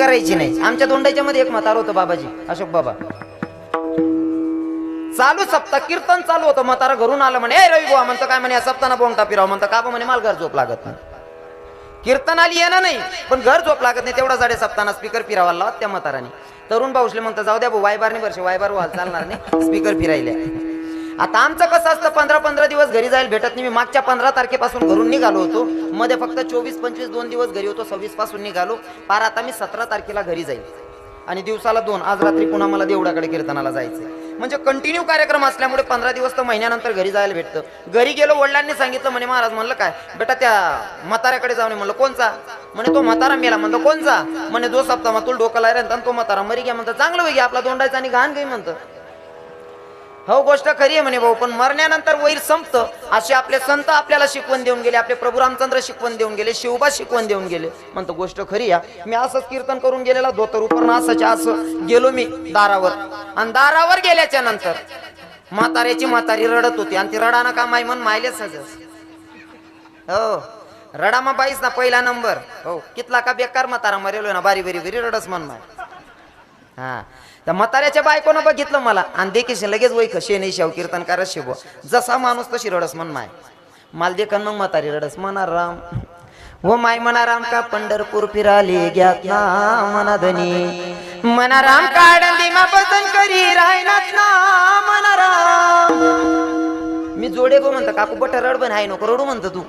करायची नाही. आमच्या दोंडाच्या मध्ये एक म्हातार होतं बाबाजी. अशोक बाबा. चालू सप्ताह कीर्तन चालू होतं. म्हातारा घरून आलं म्हणे ए रवी बुवा म्हणतो काय म्हणे या सप्ताना बोंगटा फिराव म्हणतो का म्हणे मला घर झोप लागत नाही. कीर्तन आली येणार नाही पण घर झोप लागत नाही. तेवढा साडे सप्ताना स्पीकर फिरावा लावत त्या म्हाताराने. तरुण भाऊसले म्हणतो जाऊ द्या भाऊ वायबार नाही वर्ष वायबार व्हाल चालणार नाही. स्पीकर फिरायला. आता आमचं कसं असतं पंधरा पंधरा दिवस घरी जायला भेटत नाही. मी मागच्या पंधरा तारखेपासून घरून निघालो होतो. मध्ये फक्त चोवीस पंचवीस दोन दिवस घरी होतो सव्वीसपासून निघालो. पार आता मी सतरा तारखेला घरी जाईल. आणि दिवसाला दोन आज रात्री पुन्हा मला देवळाकडे कीर्तनाला जायचं म्हणजे कंटिन्यू कार्यक्रम असल्यामुळे पंधरा दिवस तर महिन्यानंतर घरी जायला भेटतं. घरी गेलो वडिलांनी सांगितलं म्हणे महाराज म्हणलं काय बेटा त्या म्हाताऱ्याकडे जाऊन म्हणलं कोणचा? म्हणे तो म्हातारा. मेला म्हणतो कोणचा? म्हणे जो सप्ताह तुला डोकं आणि तो म्हातारा मरी घ्या म्हणतो चांगलं होई आपला दोंडायचा आणि घाण घे म्हणतं. हो गोष्ट खरी आहे म्हणे भाऊ पण मरण्यानंतर वैर संपतं. असे आपले संत आपल्याला शिकवण देऊन गेले आपले प्रभू रामचंद्र शिकवण देऊन गेले शिवबा शिकवण देऊन गेले. म्हणतो गोष्ट खरी या मी असंच कीर्तन करून गेलेला धोतर उपरण असंच्या असं गेलो मी दारावर. आणि दारावर गेल्याच्यानंतर म्हाताऱ्याची म्हातारी रडत होती. आणि ती रडाना का माय म्हण मायले सजस हो. रडामा बाईस ना पहिला नंबर. हो. कितला का बेकार म्हातारा मरेलो ना बारी बारी बारी रडस मन माय. हा. त्या म्हाताऱ्याच्या बायकोनं बघितलं मला. आणि देखील लगेच वय खशे नाही शेव कीर्तन करत शिव. जसा माणूस तशी रडस म्हण माय. माल देखन मग म्हातारी रडस म्हणा राम. हो माय म्हणा राम का पंढरपूर फिराले ग्यात ना मना धनी. मना राम काढंदी मा बदन करी रायनात ना मना राम. मी जोडे गो म्हणतो काकू बट रडबन आहे नको रडू म्हणतो तू.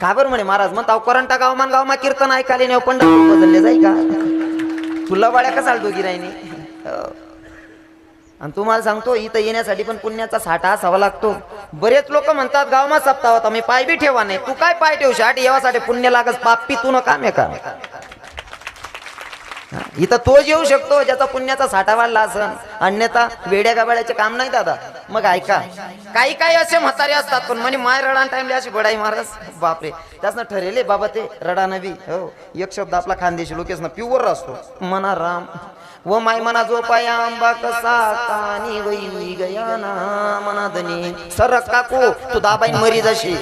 का बरं म्हणे महाराज म्हणता करंटा गाव मान गाव मा कीर्तन ऐकाले नाही पंढरपूर बदलले जाई का? तुला वाड्या कसा दोघी राहिनी हो. आणि तुम्हाला सांगतो इथं येण्यासाठी पण पुण्याचा साठा असावा लागतो. बरेच लोक म्हणतात गावमा सप्ताह होता मी पाय बी ठेवा नाही. तू काय पाय ठेवू शाट येवासाठी पुण्य लागस पापी तू न काम आहे का इथं तोच येऊ शकतो ज्याचा पुण्याचा साठा वाढला असन. अन्यथा वेड्या गाबाड्याचे काम नाही दादा. मग ऐका. काही काही असे म्हातारे असतात पण म्हणे माय रडान टाइमले अशी बडाई महाराज बापरे. त्यासनं ठरेले बाबा ते रडा नबी हो. एक शब्द आपला खानदेशी लोकेश ना प्युअर असतो. मना राम. व माय मना जो पाया आंबा कसा कानी वैली गया ना मना धनी. सरक काकू तू दाबाई मरी जशी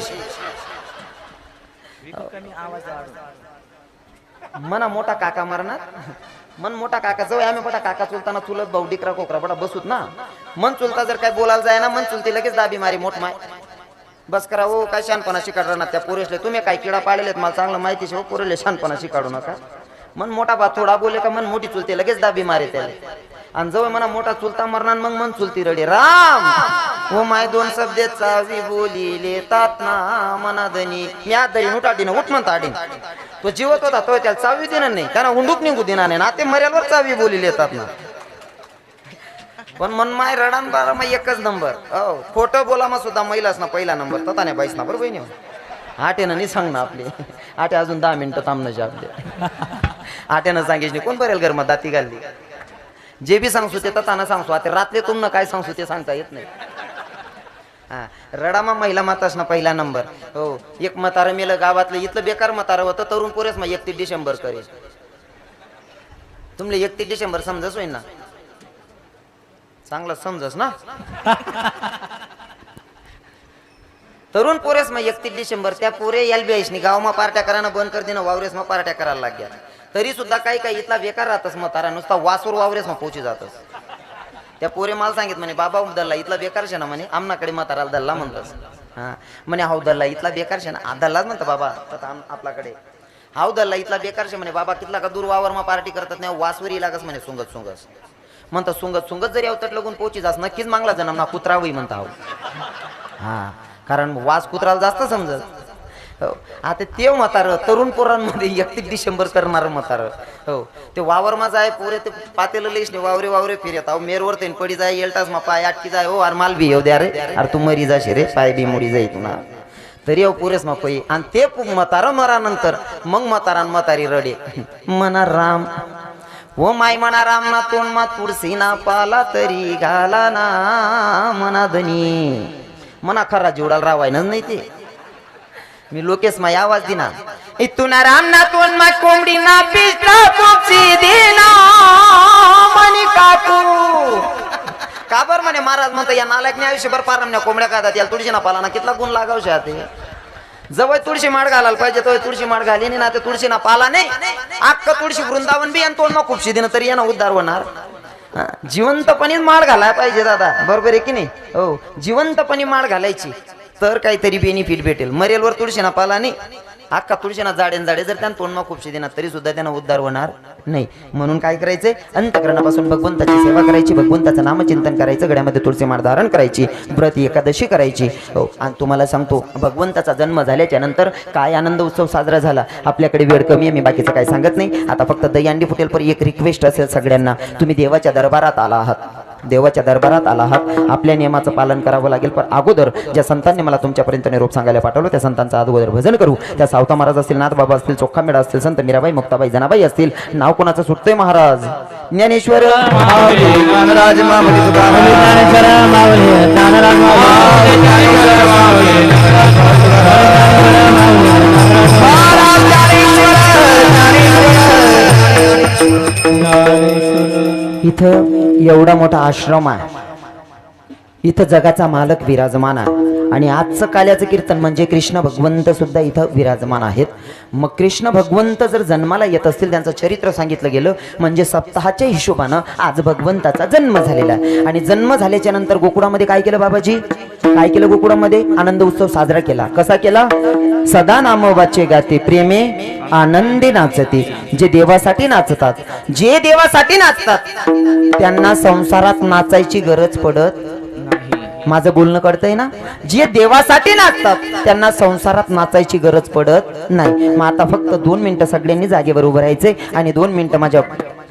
मना मोठा काका मरणार. मन मोठा काका जाऊ आम्ही मोठा काका चुलताना चुलत भाऊ डिकरा कोकरा बडा बसूत ना. मन चुलता जर काय बोलायला जाय ना मन चुलती लगेच दाबी मारी मोठ माय. बस करा हो काय शानपणा शिकाडणार ना त्या पोरेसले. तुम्ही काय किडा पाळलेत मला चांगलं माहिती शो हो, पोरेले शानपणा शिकाडू नका. मन मोठा बा थोडा बोले का मन मोठी चुलते लगेच दाबी मारे त्याला. आणि जवळ म्हणा मोठा चुलता मरणार मग मन चुलती रडे. राम! हो माय दोन शब्द चावी बोली लेतात ना मना धनी दरी उठाडीन उठ म्हणता आडीन तो जीवत होता तो त्याला चावी देणार नाही. त्यांना हुंडूक निघू देणार नाही. ना ते मर्यावर चावी बोली लेतात ना. पण मन माय रडान बारा माय एकच नंबर. हो खोटं बोला मग सुद्धा महिलाच ना पहिला नंबर. तथा नाही बाईस ना बरोबर बहिणी. आठेनं नाही सांग ना आपले. आठे अजून दहा मिनिटं थांबण्याचे आपले. आठ्यानं सांगायची कोण बरेल घर दाती घालली? जे बी सांगतो ते तथानं सांगतो आता रात्री तुमनं काय सांगतो ते सांगता येत नाही. हा. रडामा महिला मातास ना पहिला नंबर. हो. एक म्हातारं मेलं गावातलं इथलं बेकार म्हातारं होतं तरुण पोरेच मग एकतीस डिसेंबर करेल तुमले एकतीस डिसेंबर समजस होईन ना? चांगलं समजस ना? तरुण पोरेस मग एकतीस डिसेंबर त्या पोरे एल बी आईसनी गावमा पार्ट्या करायला बंद कर देणं वावरेस मग पार्ट्या करायला लागल्या तरी सुद्धा काही काही इथला बेकार राहतस मग तारा नुसता वासूर वावरेस मग पोची जातस. त्या पोरे मला सांगित म्हणे बाबा हो, दल्ला इथला बेकार शे ना म्हणे आमनाकडे म्हाताराला दल्ला म्हणतोस. हा. म्हणे हाव दल्ला इथला बेकार शे ना. दल्लाच म्हणतो बाबा तथा आपल्याकडे. हाव दल्ला इथला बेकार शे म्हणे बाबा कितला का दूर वावर मग पार्टी करतात नाही वासवरी लागस म्हणे सुंगत सुंगस म्हणतात सुंगत सुंगत जरी अवतट लगून पोची जास नक्कीच मागला जन्म ना कुत्रावई म्हणता हा. कारण वास कुत्राला जास्त समजत. हो. आता ते म्हातार तरुण पोरांमध्ये एकतीस डिसेंबर करणार म्हातार. हो. ते वावर मा जाय पोरे ते पातेलं लईस नाही. वावरे वावरे फिरत. अहो मेरवर ते पडी जाय येलटास मा पाय आटकी जाय. हो अरे माल बी येऊ द्या रे. अरे तू मरी जाशे रे. पाय बी मुडी जाई तुला. तरी अहो पुरेस मा पै. आणि ते म्हातारा मरानंतर मग म्हातारान म्हातारी रडे. मना राम. ओ माय म्हणा राम ना तोंड मा तुळसी ना पाला तरी घाला ना मना धनी. मना खरा जिवडाल रावायनच नाही ते. मी लोकेश माय आवाज दिना. इथून राम ना तोंड मा कोंबडी ना पिस्ता तुमची दिना. काकू. का बर म्हणे महाराज म्हणतो या नालायकने आयुष्यभर पारमण्या कोंबड्या खातात याला तुळशी ना पाला ना कितला गुण लागावशा ते जवळ तुळशी माळ घालायला पाहिजे तो तुळशी माळ घाली ना ते तुळशी ना पाला नाही. अख्ख तुळशी वृंदावन बी आणि तोंड मग खूपशी दिन तरी यांना उद्धार होणार. जिवंतपणीच माळ घालायला पाहिजे दादा. बरोबर आहे की नाही? हो जिवंतपणी माळ घालायची. तर काहीतरी बेनिफिट भेटेल. मरेलवर तुळशी ना पाला नाही. अख्खा तुळशीना जाडे जाडे जर त्यांना तोंड खूपशी देणार तरी सुद्धा त्यांना उद्धार होणार नाही. म्हणून काय करायचंय? अंतकरणापासून भगवंताची सेवा करायची भगवंताचं नामचिंतन करायचं गड्यामध्ये तुळशी माळ धारण करायची व्रत एकादशी करायची. हो आणि तुम्हाला सांगतो भगवंताचा जन्म झाल्याच्यानंतर काय आनंद उत्सव साजरा झाला? आपल्याकडे वेळ कमी आहे मी बाकीचं काय सांगत नाही. आता फक्त दहीहंडी फुटेल पण एक रिक्वेस्ट असेल सगळ्यांना. तुम्ही देवाच्या दरबारात आला आहात. देवाच्या दरबारात आला आहात. आपल्या नियमाचं पालन करावं लागेल. पण अगोदर ज्या संतांनी मला तुमच्यापर्यंत निरोप सांगायला पाठवलं त्या संतांचं अगोदर भजन करू. त्या सावता महाराज असतील नाथ बाबा असतील चोखा मेळा असतील संत मीराबाई मुक्ताबाई जनाबाई असतील नाव कोणाचं सुटतंय महाराज? ज्ञानेश्वर. इथं एवढा मोठा आश्रम आहे. इथं जगाचा मालक विराजमान आहे. आणि आजचं काल्याचं कीर्तन म्हणजे कृष्ण भगवंत सुद्धा इथं विराजमान आहेत. मग कृष्ण भगवंत जर जन्माला येत असतील त्यांचं चरित्र सांगितलं गेलं म्हणजे सप्ताहाच्या हिशोबानं आज भगवंताचा जन्म झालेला आहे. आणि जन्म झाल्याच्यानंतर गोकुळामध्ये काय केलं बाबाजी? काय केलं गोकुळामध्ये? आनंद उत्सव साजरा केला. कसा केला? सदा नाम गाते प्रेमे आनंदी नाचते जे देवासाठी नाचतात जे देवासाठी नाचतात त्यांना संसारात नाचायची गरज पडत माझं बोलणं कळतंय ना? जे देवासाठी नाचतात त्यांना संसारात नाचायची गरज पडत नाही. मग आता फक्त दोन मिनिटं सगळ्यांनी जागेवर उभं राहायचंय आणि दोन मिनिटं माझ्या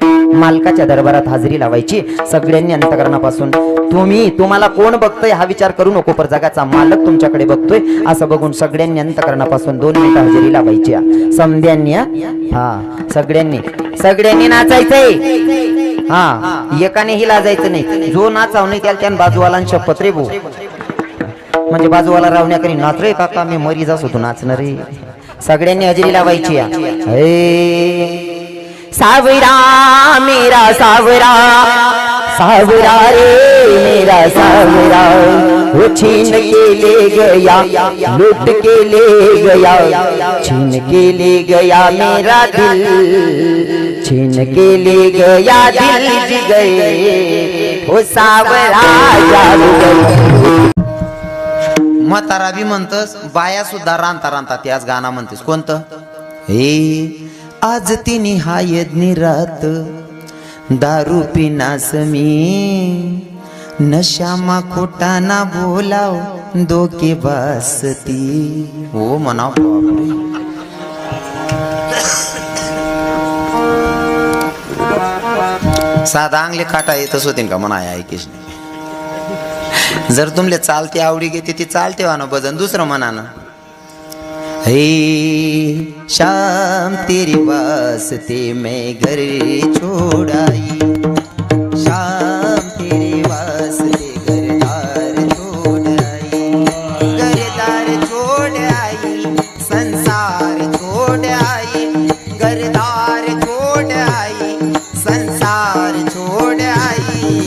मालकाच्या दरबारात हजेरी लावायची. सगळ्यांनी अंतकरणापासून तुम्ही तुम्हाला कोण बघतोय? हा विचार करू नको पर जगाचा मालक तुमच्याकडे बघतोय. असं बघून सगळ्यांनी अंतकरणापासून दोन मिनिटं हजेरी लावायची. समध्यांनी हा? सगळ्यांनी सगळ्यांनी नाचायचंय. हा. एकानेही लाजायचं नाही. जो नाचाव नाही त्याला त्यान बाजूवाला शपथ रे म्हणजे बाजूवाला रावण्याकरी नाच रे काका मी मरीज होतो नाचणारे. सगळ्यांनी हजेरी लावायची. या. हे सावरा मेरा सावरा। सावरा रे मेरा सावरा। वो छीन के ले गया लूट के ले गया। छीन के ले गया मेरा दिल। छीन के ले गया दिल जी गए हो सावरा जादूगर म्हातारा बी म्हणतस बाया सुद्धा रांता रांता त्याच गाणं म्हणतेस. कोणतं? हे आज तिने हा यज्ञ रात दारू पिनास मी. नशामा खोटा ना बोलाव दोके बासती हो म्हणा बापरे. साधा अंगले काटा येतच होतीन का म्हणा ऐकेश नाही. जर तुमले चालते आवडी घेते ती चालते वाना भजन दुसरं म्हणानं. हे शाम तेरी वास्ते मैं घर छोड़ आई शाम तेरे वास्ते घरदार छोड़ आई घरदार छोड़ आई संसार छोड़ आई घरदार छोड़ आई संसार छोड़ आई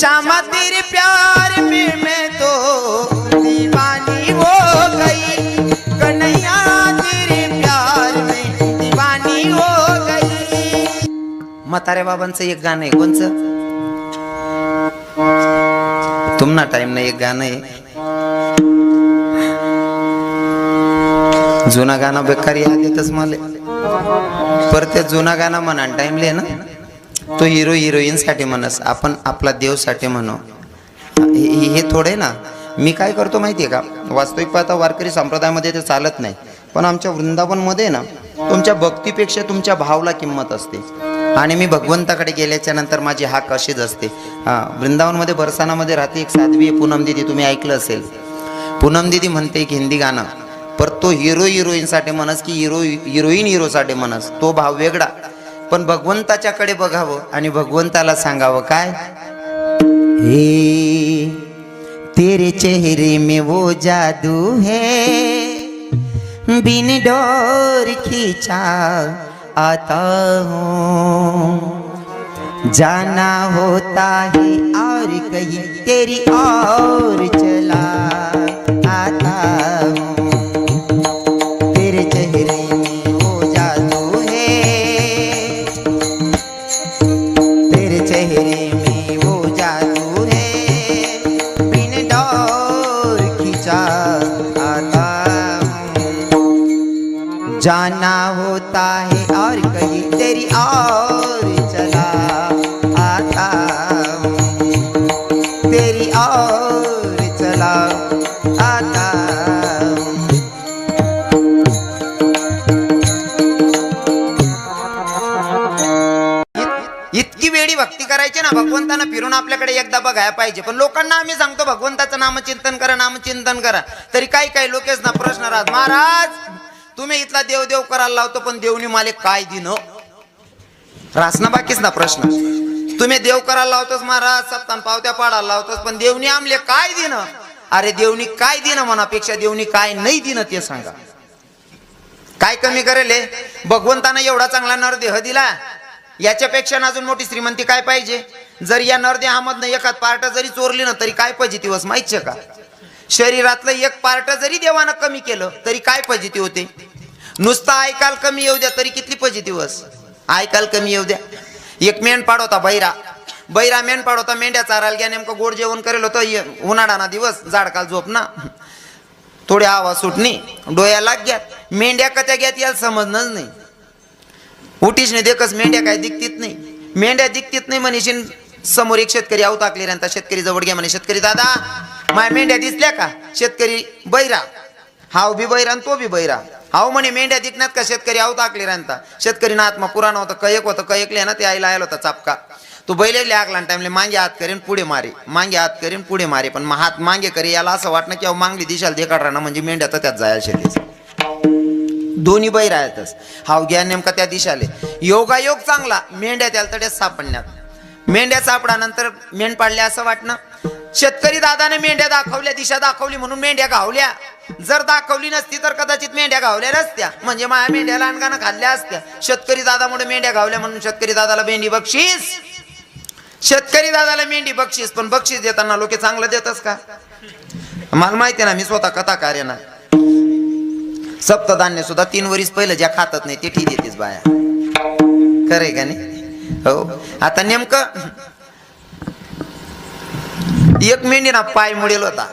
श्यामा, तेरे प्यार म्हातारे बाबांचं एक गाणं आहे. कोणचं? तुम्हाला टाइम नाही एक गाणं आहे. जुना गाणं बेकार याद येतच मला. पर ते जुना गाणं म्हणा टाइमले ना? तो हिरो हिरोईन साठी म्हणस आपण आपला देवसाठी म्हणू. हे हे थोडे ना? मी काय करतो माहितीये का? वास्तविक पाहता वारकरी संप्रदायामध्ये ते चालत नाही. पण आमच्या वृंदावनमध्ये ना तुमच्या भक्तीपेक्षा तुमच्या भावला किंमत असते. आणि मी भगवंताकडे गेल्याच्यानंतर माझी हाक अशीच असते. हा वृंदावनमध्ये बरसानामध्ये राहते एक साध्वी आहे पूनम दिदी तुम्ही ऐकलं असेल. पूनम दिदी म्हणते एक हिंदी गाणं पर तो हिरो हिरोईनसाठी म्हणस की हिरो हिरोईन हिरोसाठी म्हणस तो भाव वेगळा. पण भगवंताच्याकडे बघावं आणि भगवंताला सांगावं काय? हे तेरे चेहरे में वो जादू है बिन डोर खींचा आता हूँ। जाना होता है और कहीं तेरी और चला। भक्ती करायची ना भगवंतांना फिरून आपल्याकडे एकदा बघायला पाहिजे. पण लोकांना आम्ही सांगतो भगवंताचं नामचिंतन करा नामचिंतन करा. तरी काही काही लोकेच ना प्रश्न राहत. महाराज तुम्ही इथला देव देव करायला लावतो पण देवनी माले काय दिन? रासना बाकीच ना प्रश्न. तुम्ही देव करायला लावतोस महाराज सप्तान पावत्या पाडायला लावतोस पण देवनी आमले काय दिन? अरे देवनी काय दिन मनापेक्षा देवनी काय नाही दिन ते सांगा. काय कमी करेल भगवंतानं एवढा चांगला नरदेह दिला याच्यापेक्षा ना अजून मोठी श्रीमंती काय पाहिजे? जर या नरदेहामधनं एखाद पार्ट जरी चोरली ना तरी काय पाहिजे दिवस माहितीये का? शरीरातलं एक पार्ट जरी देवानं कमी केलं तरी काय पजिती होते? नुसतं ऐकाल कमी येऊ द्या तरी किती फजिती दिवस ऐकाल कमी येऊ द्या. एक मेंढपाड होता बैरा. बैरा मेंढपाड होता मेंढ्या चारायला घ्या नेमकं गोड जेवण करेल होतं ये- उन्हाळाना दिवस झाडकाल झोप ना. थोडी आवाज सुटणे डोळ्या लाग्यात मेंढ्या कत्या घ्यात याला समजणंच नाही. उठीच नाही देखच मेंढ्या काय दिखतीत नाही. मेंढ्या दिखतीत नाही म्हणशीन समोर एक शेतकरी आऊ टाकले रंता शेतकरी जवळ घ्या म्हणे शेतकरी दादा माय मेंढ्या दिसल्या का? शेतकरी बैरा. हाव बी बैरा आणि तो बी बैरा. हाव म्हणे मेंढ्या दिखण्यात का? शेतकरी आऊ टाकले रंता शेतकरी ना आत्मा पुराण होतं कयक होतं कयकले ना ते आईला आयला होता चापका. तो बैले लागला टाइमले मांगे हात करीन पुढे मारे. मांगे हात करीन पुढे मारे पण मग हात मांगे करी याला असं वाटणं की अहो दिशाला देखाड राहणं म्हणजे मेंढ्या तर त्यात जायला शेतीच. दोन्ही बैर आहेतच हाव घ्या नेमका त्या दिशाले योगायोग चांगला मेंढ्या त्याला तड्यात सापडण्यात मेंढ्या सापडानंतर मेंढ पाडल्या असं वाटणं. शेतकरी दादाने मेंढ्या दाखवल्या दिशा दाखवली म्हणून मेंढ्या घावल्या. जर दाखवली नसती तर कदाचित मेंढ्या घावल्या नसत्या. म्हणजे माझ्या मेंढ्या लहानकानं खाल्ल्या असत्या. शेतकरी दादामुळे मेंढ्या घावल्या म्हणून शेतकरी दादाला मेंढी बक्षीस. शेतकरी दादाला मेंढी बक्षीस पण बक्षीस देताना लोक चांगलं देतच का? मला माहिती ना मी स्वतः कथा कार्य ना. सप्तधान्य सुद्धा तीन वरीस पहिलं ज्या खातात नाही ते ठीक येतेस बाया. खरंय का नाही? हो. आता नेमकं एक मेंढी ना पाय मुडेल होता.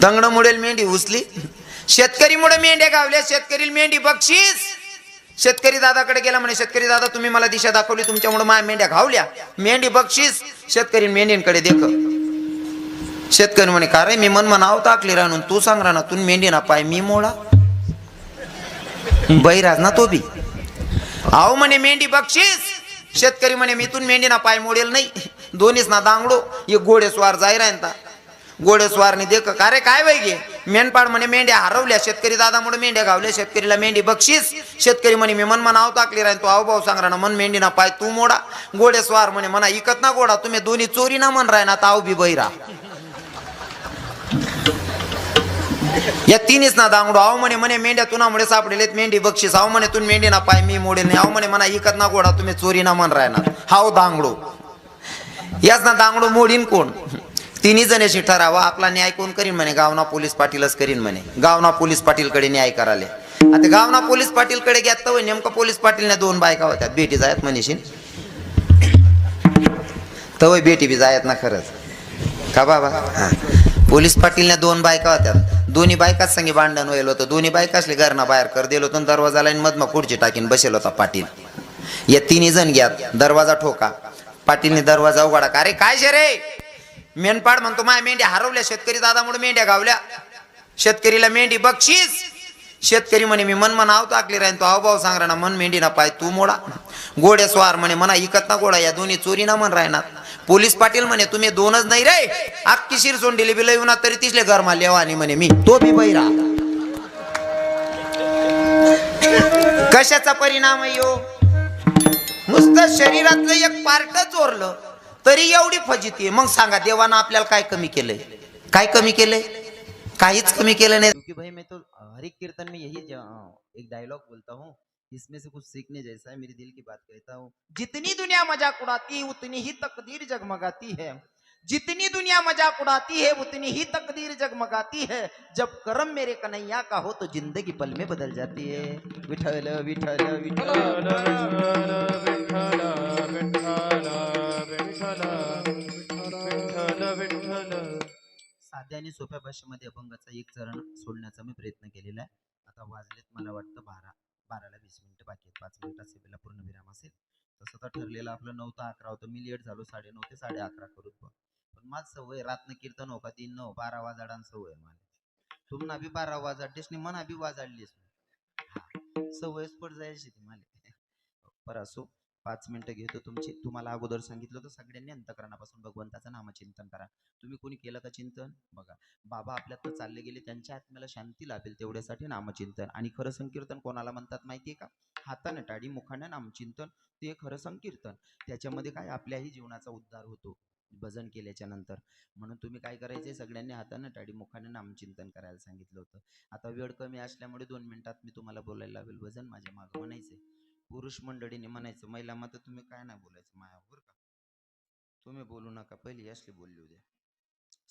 दंगड मुडेल मेंढी उचली शेतकरी मुळे मेंढ्या गावल्या शेतकरी मेंढी बक्षीस. शेतकरी दादाकडे गेला म्हणे शेतकरी दादा तुम्ही मला दिशा दाखवली तुमच्यामुळे माझ्या मेंढ्या घावल्या मेंढी बक्षीस. शेतकरी मेंढींकडे देख. शेतकरी म्हणे का रे मी मन म्हणाव टाकली राहून तू सांग राहणार तू मेंढी ना पाय मी मोळा बैराज ना तो बी. आहो म्हणे मेंढी बक्षीस. शेतकरी म्हणे मी तून मेंढी ना पाय मोडेल नाही. दोन्हीच ना दांगडो. एक घोडेस्वार जाय राहता घोडेस्वारने देख का रे काय वय गे? मेंढपाड म्हणे मेंढ्या हरवल्या. शेतकरी दादामुळे मेंढ्या गावल्या. शेतकरीला मेंढी बक्षीस. शेतकरी म्हणे मी मन म्हणाव टाकली राहीन. तू आव भाऊ सांग राहणार मन मेंढी ना पाय तू मोडा. घोडेस्वार म्हणे म्हणा इकत ना गोडा तुम्ही दोन्ही चोरी ना म्हण राही ना ताव बी बैरा या तिन्हीच ना दांगडो. आव म्हणे म्हणे मेंढ्या तुनामुळे सापडेलेत. मेंढी बक्षीस. आव म्हणे तुम्ही मेंढी ना पाय मी मोडेल नाही. आव म्हणे म्हणा इकत ना गोडा तुम्ही चोरी ना म्हण राहणार. हाव दांगडो. याच ना दांगडो मोडीन कोण? तिन्ही जणेशी ठरावा. आपला न्याय कोण करीन म्हणे? गावना पोलीस पाटीलच करीन म्हणे. गावना पोलीस पाटीलकडे न्याय कराले आता गावना पोलीस पाटीलकडे घ्यात तर नेमकं पोलीस पाटीलने दोन बायका होत्या. बेटी जायत म्हणेशी तवय बेटी बी जायत ना खरंच. का बाबा? पोलीस पाटीलने दोन बायका होत्या. दोन्ही बायकाच संगे भांडण व्हायला होतं. दोन्ही बायका असले घरना बाहेर कर दिलो होतं दरवाजा लाईन मधमा खुर्ची टाकीन बसेल होता पाटील. या तिन्ही जण घ्या दरवाजा ठोका. पाटीलने दरवाजा उघडा. का अरे काय शे रे? मेंढपाड म्हणतो माय मेंढ्या हरवल्या शेतकरी दादा म्हणून मेंढ्या गावल्या. शेतकरीला मेंढी बक्षीस. शेतकरी म्हणे मी मन मन आव टाकली राहीन तो. हावभाव सांग ना मन मेंढी ना पाय तू मोडा. गोड्या स्वार म्हणे म्हणा इकत ना गोडा या दोन्ही चोरी ना मन राहणार. पोलीस पाटील म्हणे तुम्ही दोनच नाही रे. अख्खी शिर सोंडेली बी लय तरी तिसले घर मारले आणि म्हणे मी. तो बी बैरा. कशाचा परिणाम आहे यो? नुसतं शरीरातलं एक पार्ट चोरलं तरी एवढी फजिती मग सांगा देवानं आपल्याला काय कमी केलंय? काय कमी केलंय? काहीच कमी केलं नाही. भाई मैं तो हर एक कीर्तन में यही एक डायलॉग बोलता हूँ. इसमें से कुछ सीखने जैसा है मेरे दिल की बात कहता हूँ। जितनी दुनिया मजाक उड़ाती है उतनी ही तकदीर जगमगाती है। जितनी दुनिया मजाक उड़ाती है उतनी ही तकदीर जगमगाती है। जब करम मेरे कन्हैया का हो तो जिंदगी पल में बदल जाती है। विठल विठल विठल साध्या आणि सोप्या भाषेमध्ये अभंगाचा एक चरण सोडण्याचा मी प्रयत्न केलेला आहे. आता वाजलेत मला वाटतं बारा. बाराला वीस मिनिटं बाकी आहेत. पाच मिनिटात सेवेला पूर्ण विराम असेल. तसं तर ठरलेलं आपलं नऊ ते अकरा होतं. मी लेट झालो साडे नऊ ते साडे अकरा करून पण. पण माझं सवय रातनं कीर्तन हो का? तीन नऊ बारा वाजाडान सवय मला. तुम्हाला बी बारा वाजाडलीस नाही मना बी वाजाडलीस सवयच पड जायची ती मला. बरं असो. पाच मिनिटं घेतो तुमची. तुम्हाला अगोदर सांगितलं तर सगळ्यांनी अंतकरणापासून भगवंताचं नामचिंतन करा. तुम्ही कोणी केलं का चिंतन? बघा. बाबा आपल्यातनं चालले गेले त्यांच्या आत्म्याला शांती लाभेल तेवढ्यासाठी नामचिंतन. आणि खरं संकीर्तन कोणाला म्हणतात माहितीये का? हाताने टाळी मुखाने नामचिंतन. ते खरं संकीर्तन. त्याच्यामध्ये काय? आपल्याही जीवनाचा उद्धार होतो. भजन केल्याच्यानंतर. म्हणून तुम्ही काय करायचे सगळ्यांनी हाताने टाळी मुखाने नामचिंतन करायला सांगितलं होतं. आता वेळ कमी असल्यामुळे दोन मिनिटात मी तुम्हाला बोलायला लावेल. भजन माझ्या मागं म्हणायचंय. पुरुष मंडळीने म्हणायचं महिला मात्र तुम्ही काय नाही बोलायचं मायावर का? तुम्ही बोलू नका पहिली असली बोलली उद्या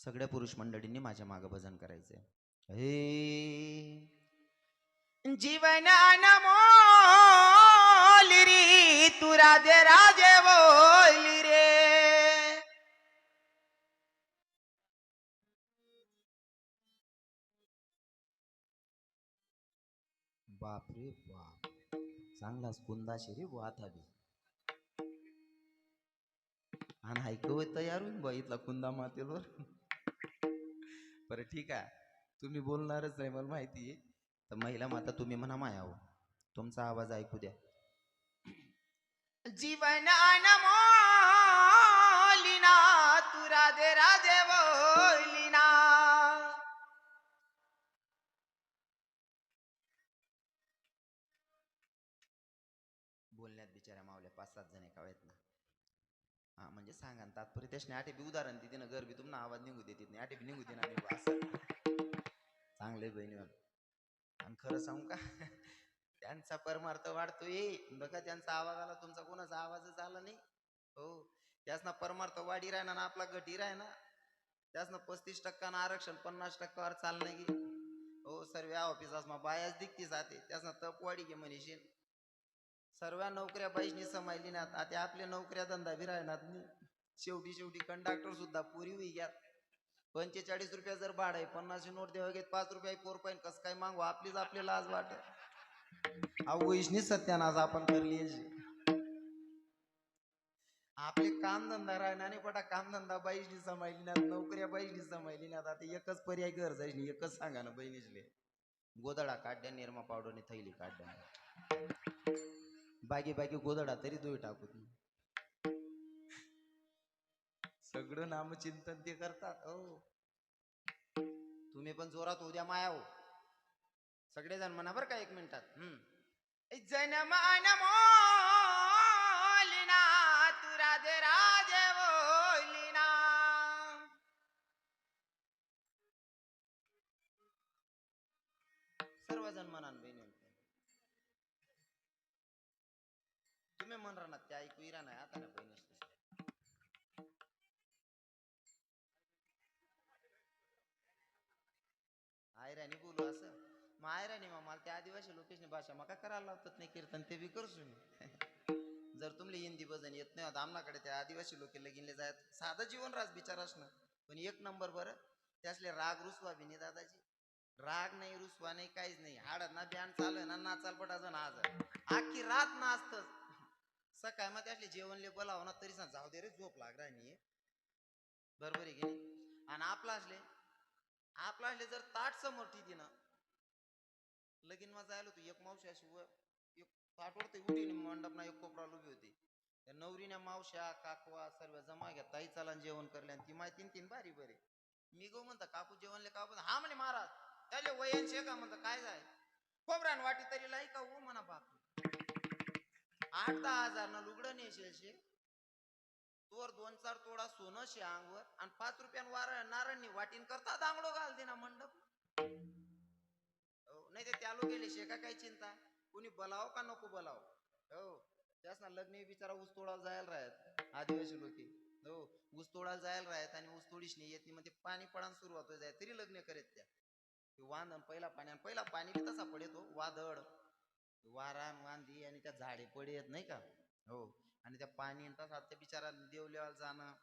सगळ्या पुरुष मंडळींनी माझ्या मागं भजन करायचंय. हे जीवन अनमोल रे तू राधे राजे बोली रे. बापरे बाप. चांगलाच कुंदा रे बुवा आता बी. आणि ऐकव तयार होईन बा इथला कुंदा मातेवर. बरं ठीक आहे. तुम्ही बोलणारच नाही मला माहिती आहे. तर महिला माता तुम्ही म्हणा मायाव हो. तुमचा आवाज ऐकू द्या. जीवन अनमोलिना तुरा दे राधे बोलिना सात जण एका वेळेत ना हा म्हणजे सांगा ना तात्पर्य त्याने आटे बी उदाहरण देते ना गरबी तुम्हाला आवाज निघू देते नाही आटे बी निघू दे ना असं. चांगले बहिणी आणि खरं सांगू का त्यांचा परमार्थ वाढतोय. बघा त्यांचा आवाज आला तुमचा कोणाचा आवाजच आला नाही. हो त्यासना परमार्थ वाढी राहणार ना आपला घटी राहिना. त्यासनं पस्तीस टक्का आरक्षण पन्नास टक्क्यावर चालणं गे हो सर्व ऑफिस असमा बायाच दिखती जाते. त्यासनं तप वाढी गे म्हणीशीन सर्व नोकऱ्या बाईशनी समायली ना आता आपल्या नोकऱ्या धंदा बी राहणार नाही. शेवटी शेवटी कंडक्टर सुद्धा पुरी होई घ्या पंचेचाळीस रुपया जर भाड आहे पन्नासशे नोट देवा घेत पाच रुपया फोर पॉईंट कसं काय मागू? आपलीच आपली लाज वाटत अहो सत्यानाश आपण करली आपले कामधंदा राहणार नाही पटा कामधंदा बाईशनी समायली ना नोकऱ्या बाईशनी समायली ना आता एकच पर्याय गरज आहे एकच सांगा ना बहिणीचले गोदडा काढ्या निरमा पावडरने थैली काढ्या बागी बागी गोदडा तरी दोय टाकू सगळं नामचिंतन ते करतात हो. तुम्ही पण जोरात उद्या माया हो. सगळेजण म्हणा बरं का एक मिनिटात. हम्म. जन्म अनमोलिना तू राधे राधे बोलिना सर्वजण म्हणान बहिणी तुम्ही म्हण राहणार ते ऐकू इरा नाही आता ना बहिणी आयराणी बोलू असं? मग आयराणी मग मला ते आदिवासी लोकेशनी भाषा मग काय करायला लावतात नाही कीर्तन? ते बी करसू मी. जर तुमले हिंदी भजन येत नाही आता आमनाकडे त्या आदिवासी लोक लगीनले जायत साधं जीवन राज बिचार असणं. पण एक नंबर बरं त्यासले राग रुसवा बी दादाजी. राग नाही रुसवा नाही काहीच नाही. हाडत ना बँड चालू आहे ना नाचाल पटाचं ना आज. आखी रात नाचतच सकाळमध्ये असले जेवणले बोलाव ना तरी सांग जाऊ दे रे झोप लाग राहिनी बरोबर आहे की नाही? आणि आपला असले आपला असले जर ताट समोर ठिती ना लगीन मग जायला होतो एक मावशी अशी एक ताट वरती उठी मंडप ना एक कोपरा उभी होती. त्या नवरीने मावश्या काकवा सर्व जमा घ्या ताई चाला जेवण करले आणि ती माहिती तीन तीन बारी बरे. मी गो म्हणता काकू जेवणले का हा म्हणे महाराज त्याले वयांशे का म्हणता काय जाय खोबरान वाटी तरी लाई का हो म्हणा बाप आठ दहा हजार ना लुगडं नेशेल शे. तोर दोन चार तोडा सोनं शे अंगवर. आणि पाच रुपयान वार नारळनी वाटीन करता दांगडो घाल दे ना मंडप. हो, नाही ते त्यालो गेले शे का काही चिंता? कोणी बोलाव का नको बोलाव? हो त्यास ना लग्न बिचारा ऊस तोडायला जायला राहत. आदिवासी लोक. हो ऊस तोडायला जायला राहत आणि ऊस तोडीच नाही येत नाही पाणी पडायला सुरुवात होत जाय. तरी लग्न करत त्या. वांदन पहिला पाणी आणि पहिला पाणी तसा पडतो वादळ. वारान वांदी आणि त्या झाडे पडे येत नाही का? हो. आणि त्या पाणी तसा त्या बिचारा देवलेवाला जाणं.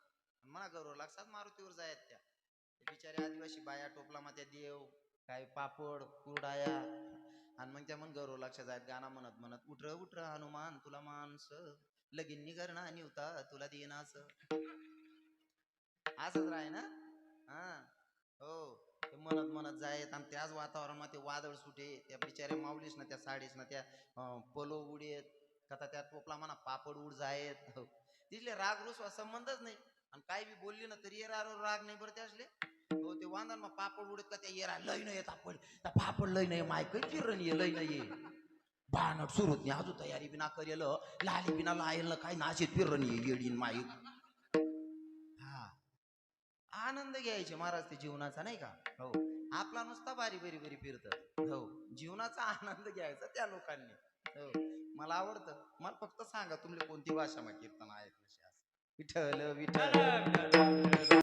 मला गौरव लक्षात मारुतीवर जायत त्या. बिचारे आदिवासी बाया टोपला मग त्या देव काय पापड कुरडाया. आणि मग त्या मग गौरव लक्षात जायत गाणं म्हणत म्हणत उठर उठर हनुमान तुला माणस लगीन निघरणा निवता तुला देईन असं. असंच राहे ना हा. हो. ते म्हणत म्हणत जायत आणि त्याच वातावरणात ते वादळ सुटे त्या बिचाऱ्या माऊलीस ना त्या साडीस ना त्या पलो उडेत कथा त्या टोपला म्हणा पापड उड जायत. हो. तिथले राग रुसवा संबंधच नाही. आणि काही बी बोलली ना तरी येरा राग नाही बरं त्यासले. हो ते वांदन मग पापड उडत का त्या येरा लय नाही पापड त्या पापड लय नाही मायक फिरण ये लय नाही ये. भानट सुरूत नाही अजून तयारी बिना करेल. लाली बिना लायल काय नाशित फिरण ये येडीन माईक आनंद घ्यायचे महाराज ते जीवनाचा नाही का? हो. आपला नुसता बारी बरी बरी फिरत हो. जीवनाचा आनंद घ्यायचा त्या लोकांनी. हो. मला आवडतं. मला फक्त सांगा तुमले कोणती भाषा मग कीर्तन आहेत? विठ्ठल विठ्ठल.